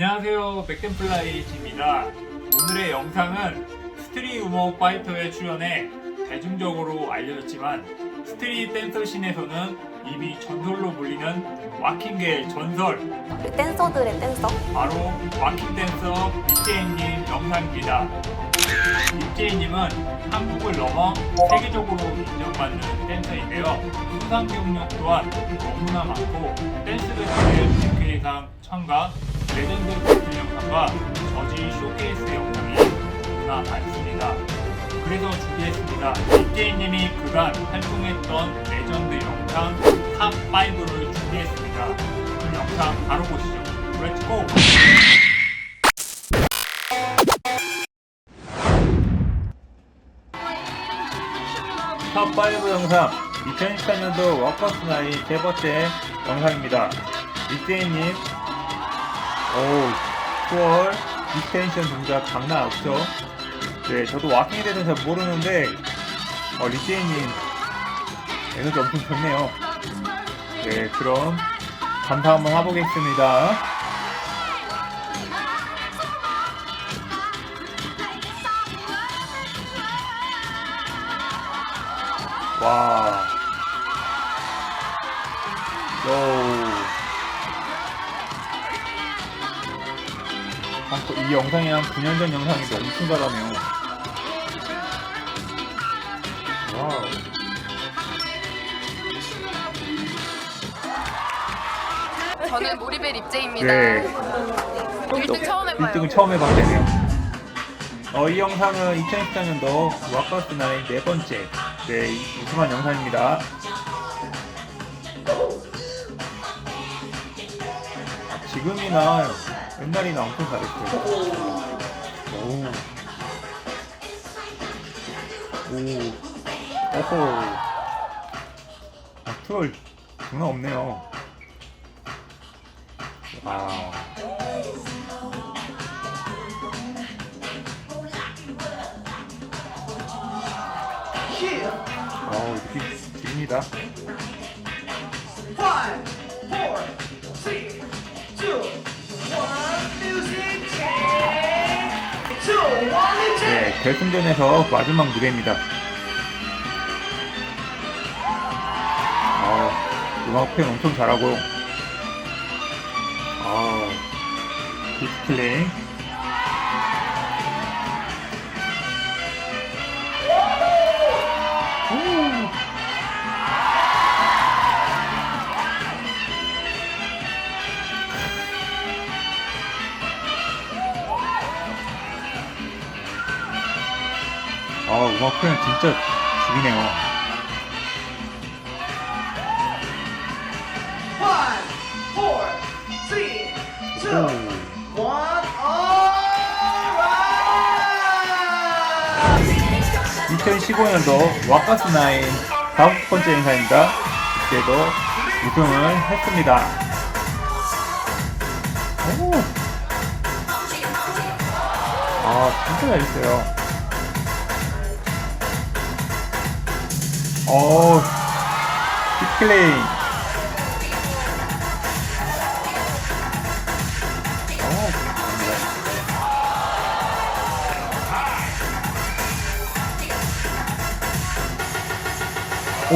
안녕하세요. 백댄플라이입니다. 오늘의 영상은 스트리 우머 파이터에 출연해 대중적으로 알려졌지만 스트리 댄서 씬에서는 이미 전설로 불리는 와킹계의 전설. 댄서들의 댄서? 바로 와킹 댄서 립제이님 영상입니다. 립제이님은 한국을 넘어 세계적으로 인정받는 댄서인데요. 수상 경력 또한 너무나 많고 댄스 배틀 랭크예상 참가 레전드 배틀 영상과 저지 쇼케이스 영상이 너무나 많습니다 그래서 준비했습니다 립제이님이 그간 활동했던 레전드 영상 탑5를 준비했습니다 그 영상 바로 보시죠 렛츠고! 탑5 영상 2014년도 워커스 나이 세 번째 영상입니다. 이태희님, 오, 9월 익스텐션 동작 장난 없죠? 네, 저도 와킹에 대해서 잘 모르는데, 어, 리테이님, 에너지 엄청 좋네요. 네, 그럼, 감사 한번 해보겠습니다. 와. 요. 이 영상이 한 9년 전 영상인데 엄청 잘하네요. 와우. 저는 모리벨 입제입니다. 네. 1등 처음 해봐요. 1등을 처음 해봤대요. 어, 이 영상은 2014년도 와카스 나의 네 번째 네, 우승한 영상입니다. 아, 지금이나 옛날이나 엄청 잘했어요. 오. 오. 어허. 아, 트롤 장난 없네요. 와. 어우, 느낌 집니다. Five, four, 결승전에서 마지막 무대입니다. 아, 음악 표현 엄청 잘하고, 아, 디스플레이. 표현 진짜 죽이네요. Five, four, three, two, 오. one. Alright. 2015년도 와카스 나인 다섯 번째 행사입니다. 그때도 우승을 했습니다. 오. 아, 진짜 잘했어요. 어, 빅클레인. 어, 감사합니다. 오.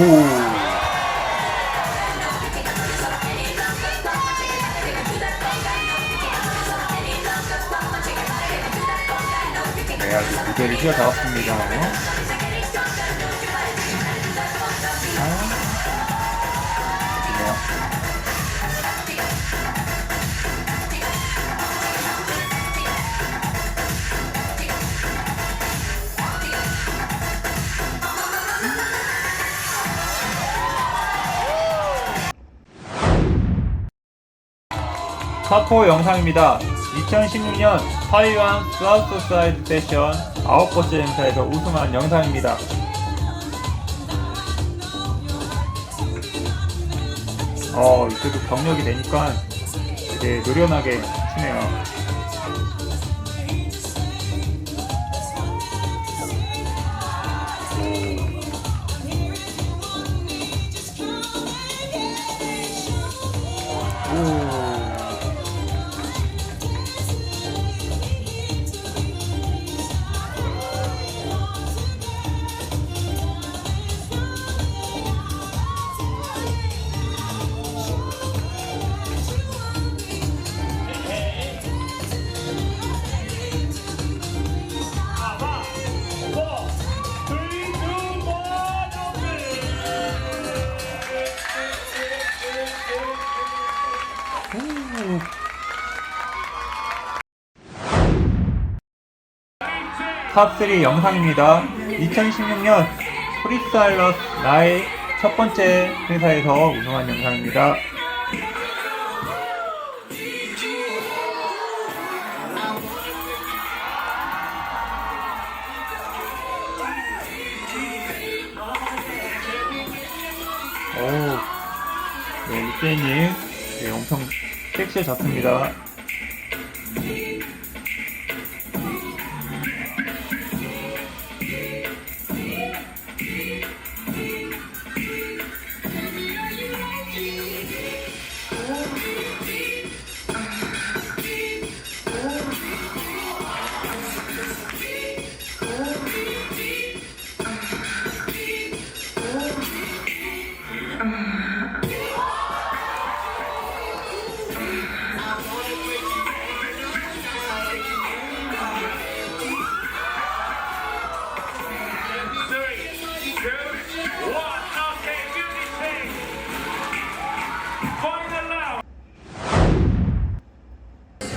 네, 아주 무대를 휘어잡았습니다. 4호 영상입니다. 2016년 타이완 사우스사이드 패션 아홉 번째 행사에서 우승한 영상입니다. 어, 이때도 경력이 되니까 되게 노련하게 추네요. 탑3 영상입니다. 2016년 프리스타일러스 나의 첫 번째 행사에서 우승한 영상입니다. 오, 네, 리페이님, 네, 엄청 섹시해졌습니다.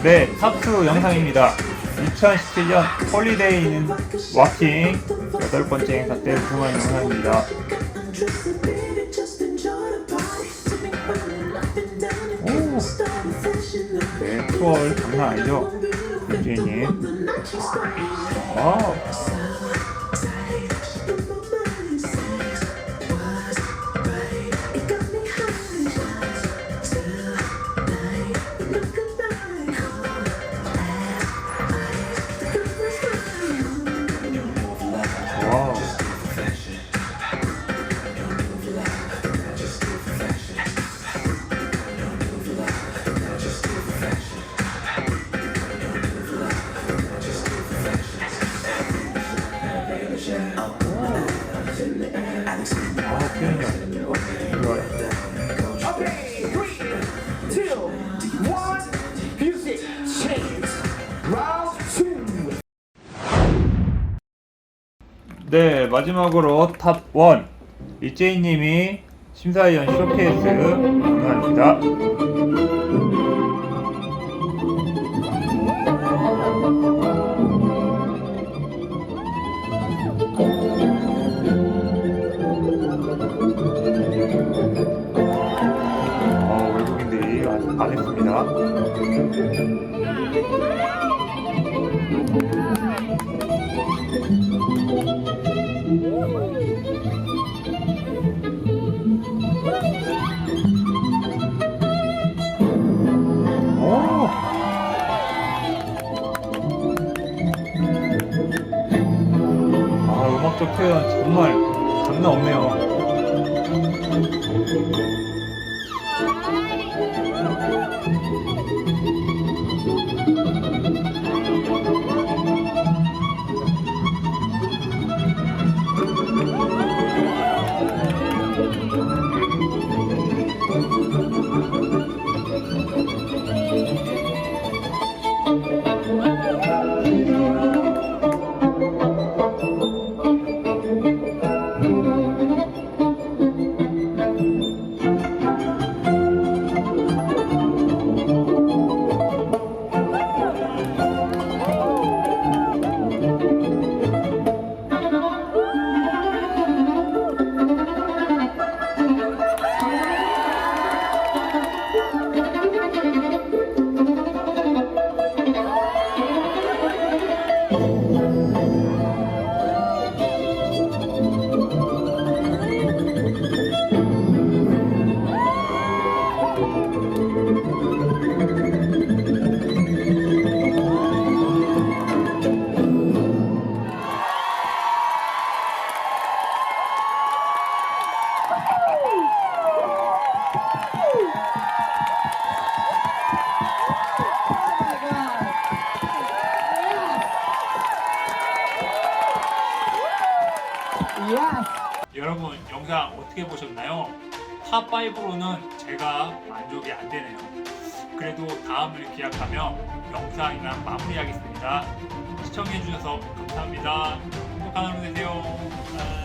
네, 탑2 영상입니다. 2017년 홀리데이는 와킹 여덟 번째 행사 때 우승한 영상입니다. 오, 네, 투어를 장난 아니죠? 윤주인님. 와 네, 마지막으로 탑 1. 이재희님이 심사위원 쇼케이스 응원합니다. 어, 외국인들이 아주 반했습니다. 아, 음악적 표현 정말 장난 없네요. 여러분 영상 어떻게 보셨나요? 탑5로는 제가 만족이 안 되네요. 그래도 다음을 기약하며 영상이나 마무리하겠습니다. 시청해주셔서 감사합니다. 행복한 하루 되세요. 아.